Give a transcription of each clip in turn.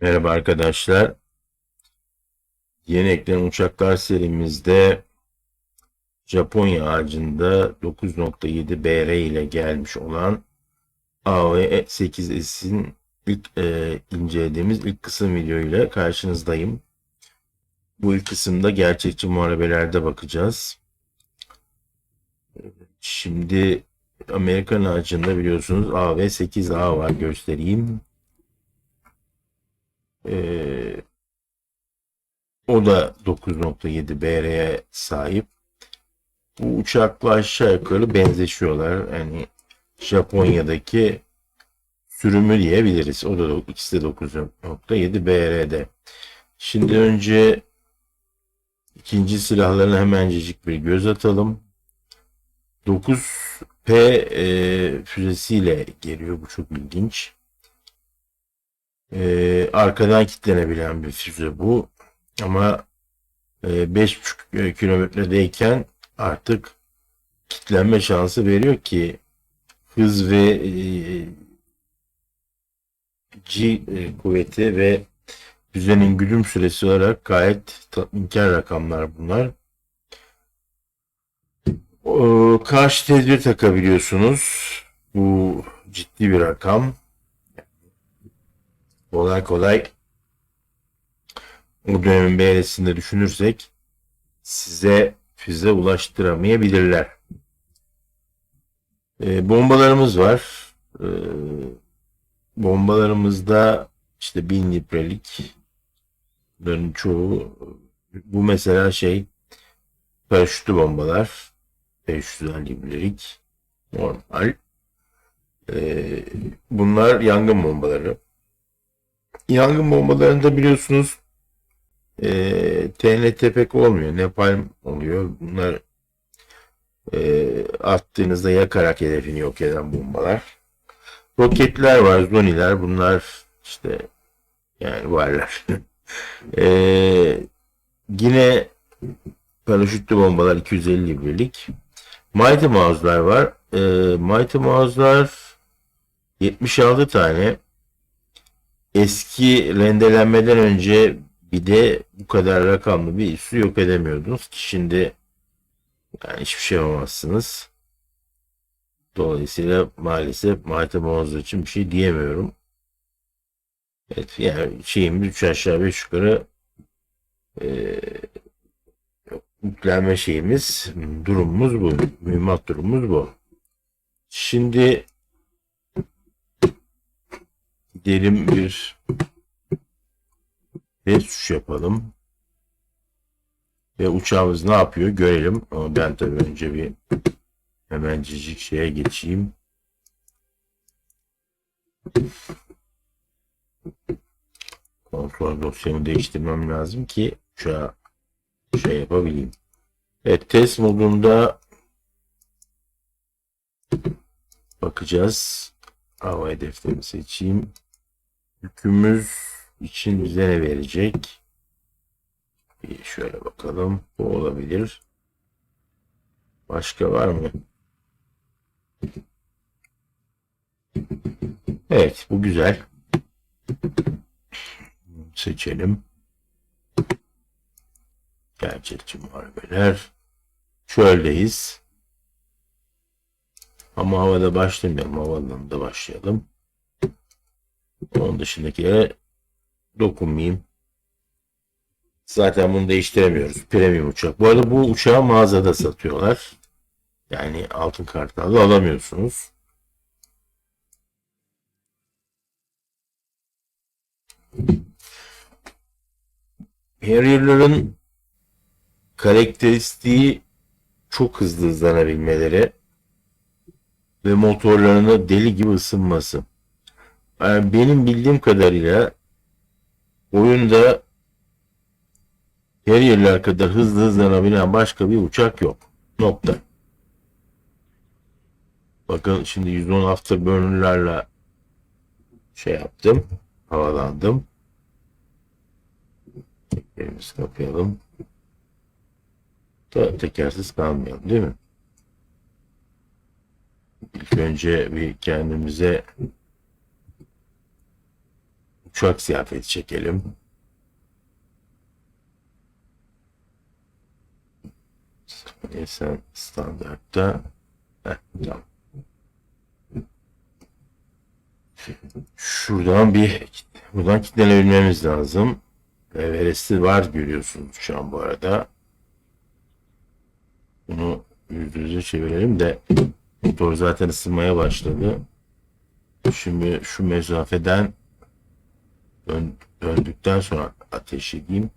Merhaba arkadaşlar. Yeni eklenen uçaklar serimizde Japonya ağacında 9.7 BR ile gelmiş olan AV8S'in ilk e, incelediğimiz ilk kısım video ile karşınızdayım. Bu ilk kısımda gerçekçi muharebelerde bakacağız. Şimdi Amerikan ağacında biliyorsunuz AV8A var göstereyim. Ee, o da 9.7 BR'ye sahip. Bu uçakla aşağı yukarı benzeşiyorlar. Yani Japonya'daki sürümü diyebiliriz. O da ikisi de 9.7 BR'de. Şimdi önce ikinci silahlarına hemencecik bir göz atalım. 9P e, füzesiyle geliyor. Bu çok ilginç. Ee, arkadan kilitlenebilen bir füze bu. Ama e, 5,5 kilometredeyken artık kilitlenme şansı veriyor ki hız ve e, G e, kuvveti ve füzenin güdüm süresi olarak gayet tatminkar rakamlar bunlar. Karşı tedbir takabiliyorsunuz. Bu ciddi bir rakam kolay kolay o dönemin BR'sinde düşünürsek size füze ulaştıramayabilirler. E, bombalarımız var. E, bombalarımızda işte 1000 litrelik bunların çoğu bu mesela şey paraşütlü bombalar 550 litrelik normal. E, bunlar yangın bombaları. Yangın bombalarında biliyorsunuz e, TNT pek olmuyor. Napalm oluyor. Bunlar e, attığınızda yakarak hedefini yok eden bombalar. Roketler var, zoniler. Bunlar işte yani varlar. e, yine paraşütlü bombalar 250 birlik. Mighty Mouse'lar var. E, Mighty Mouse'lar 76 tane eski rendelenmeden önce bir de bu kadar rakamlı bir su yok edemiyordunuz ki şimdi yani hiçbir şey yapamazsınız. Dolayısıyla maalesef Mighty Monster için bir şey diyemiyorum. Evet yani şeyimiz 3 aşağı 5 yukarı e, yüklenme şeyimiz durumumuz bu. Mühimmat durumumuz bu. Şimdi gidelim bir test uçuş yapalım. Ve uçağımız ne yapıyor görelim. Ama ben tabii önce bir hemencecik şeye geçeyim. Kontrol dosyamı değiştirmem lazım ki uçağa şey yapabileyim. Evet test modunda bakacağız. Hava hedeflerimi seçeyim. Yükümüz için bize ne verecek? Bir şöyle bakalım. Bu olabilir. Başka var mı? Evet, bu güzel. Seçelim. Gerçekçi muharebeler. Çöldeyiz. Ama havada başlamayalım. Havalanında başlayalım. Onun dışındakilere dokunmayayım. Zaten bunu değiştiremiyoruz. Premium uçak. Bu arada bu uçağı mağazada satıyorlar. Yani altın kartlarla alamıyorsunuz. Harrier'ların karakteristiği çok hızlı hızlanabilmeleri ve motorlarını deli gibi ısınması. Yani benim bildiğim kadarıyla oyunda Harrier'ler kadar hızlı hızlanabilen başka bir uçak yok. Nokta. Bakın şimdi 110 afterburner'larla şey yaptım. Havalandım. Teklerimizi kapayalım. Da tekersiz kalmayalım değil mi? İlk önce bir kendimize uçak ziyafeti çekelim. Sen standartta. Şuradan bir buradan kitlenebilmemiz lazım. Everest'i var görüyorsunuz şu an bu arada. Bunu yüz yüze çevirelim de motor zaten ısınmaya başladı. Şimdi şu mesafeden dön, döndükten sonra ateş edeyim.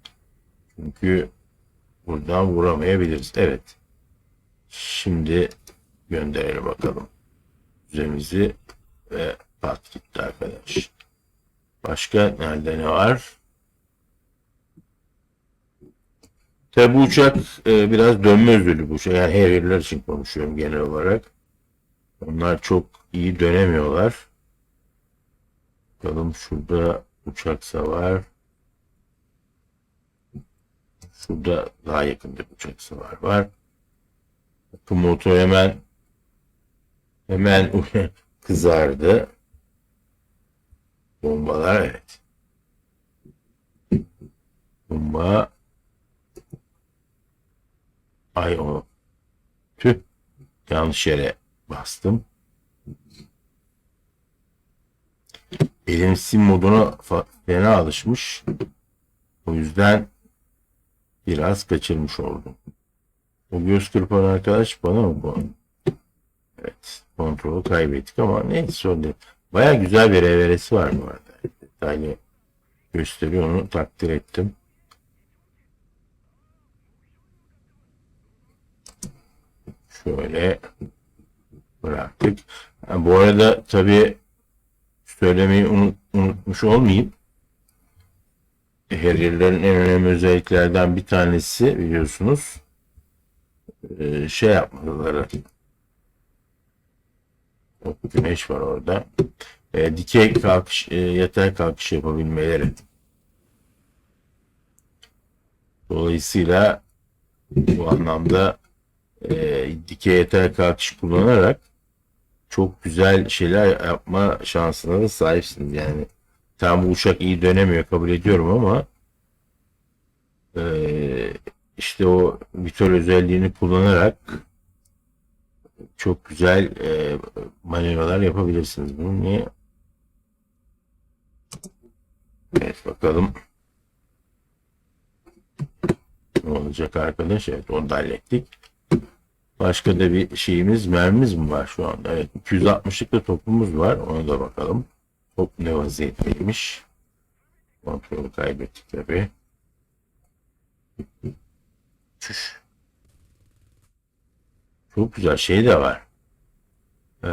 Çünkü buradan vuramayabiliriz. Evet. Şimdi gönderelim bakalım. Füzemizi ve pat gitti arkadaş. Başka nerede ne var? Tabi bu uçak e, biraz dönme özürlü bu uçak. Yani Harrier'ler için konuşuyorum genel olarak. Onlar çok iyi dönemiyorlar. Bakalım şurada uçaksa var. Şurada daha yakında bir uçaksa var. Var. Bakın hemen hemen kızardı. Bombalar evet. Bomba Ay o. Tüh. Yanlış yere bastım. Elim sim moduna fena alışmış. O yüzden biraz kaçırmış oldum. O göz kırpan arkadaş bana mı bu? Evet. Kontrolü kaybettik ama neyse değil. Baya güzel bir reveresi var bu arada. Detaylı gösteriyor onu takdir ettim. Şöyle bıraktık. Ha, bu arada tabii söylemeyi unut- unutmuş olmayayım. Harrier'lerin en önemli özelliklerden bir tanesi biliyorsunuz e, şey yapmaları. Güneş var orada. E, dikey kalkış, e, yatay kalkış yapabilmeleri. Dolayısıyla bu anlamda e, dikey yatay kalkış kullanarak çok güzel şeyler yapma şansına da sahipsiniz. Yani tam bu uçak iyi dönemiyor kabul ediyorum ama e, işte o vitol özelliğini kullanarak çok güzel e, manevralar yapabilirsiniz. Bunu niye? Evet bakalım. Ne olacak arkadaş? Evet onu da hallettik. Başka da bir şeyimiz, mermimiz mi var şu anda? Evet 260'lık da topumuz var. Ona da bakalım. Top ne vaziyetteymiş? Kontrolü kaybettik tabii. Çüş. Çok güzel şey de var. Ee,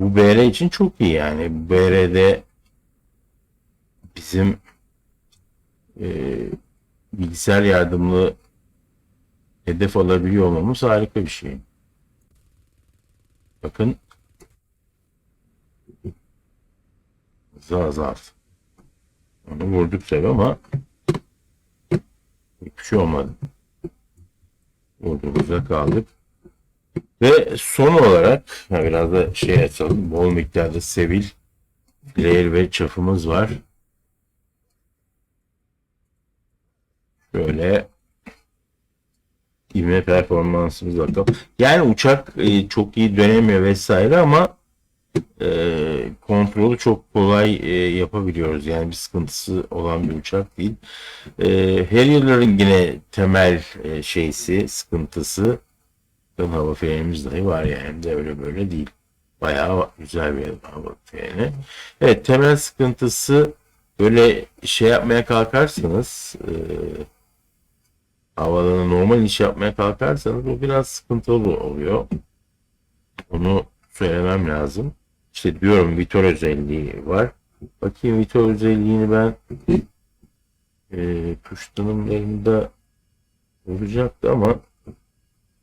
bu BR için çok iyi yani. BR'de bizim e, bilgisayar yardımlı hedef alabiliyor olmamız harika bir şey. Bakın hızı azalt. Onu vurduk tabi ama hiçbir şey olmadı. Vurduğumuzda kaldık. Ve son olarak biraz da şey açalım. Bol miktarda sevil, layer ve çafımız var. Şöyle ivme performansımız bakalım. Yani uçak e, çok iyi dönemiyor vesaire ama e, kontrolü çok kolay e, yapabiliyoruz. Yani bir sıkıntısı olan bir uçak değil. E, Harrier'ların yine temel e, şeysi, sıkıntısı ön hava frenimiz dahi var yani. Hem de öyle böyle değil. Bayağı güzel bir hava freni. Evet temel sıkıntısı böyle şey yapmaya kalkarsanız e, havalanı normal iş yapmaya kalkarsanız o biraz sıkıntılı oluyor. Onu söylemem lazım. İşte diyorum Vitor özelliği var. Bakayım Vitor özelliğini ben e, tuş tanımlarında olacaktı ama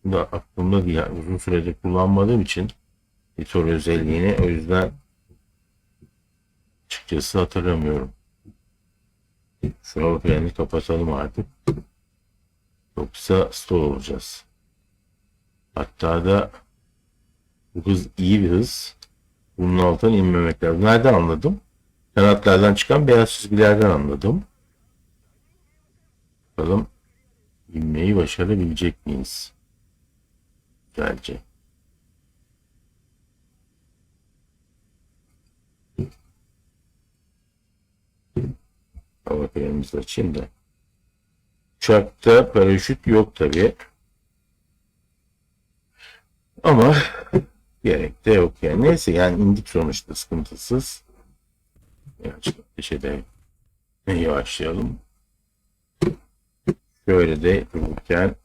da aklımda değil. Yani uzun süredir kullanmadığım için Vitor özelliğini o yüzden açıkçası hatırlamıyorum. Şu hava frenini kapatalım artık. Yoksa stall olacağız. Hatta da bu hız iyi bir hız. Bunun altına inmemek lazım. Nereden anladım? Kanatlardan çıkan beyaz çizgilerden anladım. Bakalım inmeyi başarabilecek miyiz? Bence. Hava kremimizi açayım da. Uçakta paraşüt yok tabi. Ama gerek de yok yani. Neyse yani indik sonuçta sıkıntısız. Birazcık ateş edelim. Yavaşlayalım. Şöyle de dururken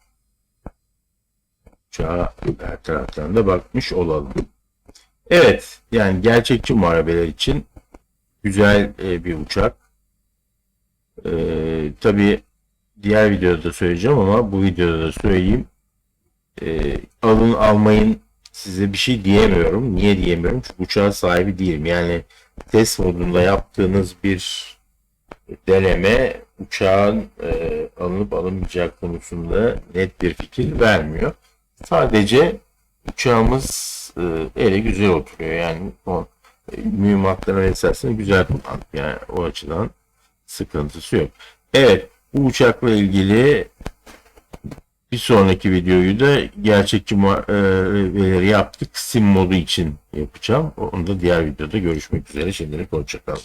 uçağa her taraftan da bakmış olalım. Evet yani gerçekçi muharebeler için güzel e, bir uçak. E, tabii diğer videoda da söyleyeceğim ama bu videoda da söyleyeyim. E, alın almayın size bir şey diyemiyorum. Niye diyemiyorum? Çünkü uçağın sahibi değilim. Yani test modunda yaptığınız bir deneme uçağın e, alınıp alınmayacağı konusunda net bir fikir vermiyor. Sadece uçağımız e, ele güzel oturuyor. Yani o e, mühimmatların vesairesini güzel kullandık. Yani o açıdan sıkıntısı yok. Evet bu uçakla ilgili bir sonraki videoyu da gerçekçi muharebeleri yaptık. Sim modu için yapacağım. Onu da diğer videoda görüşmek üzere. Şimdilik hoşçakalın.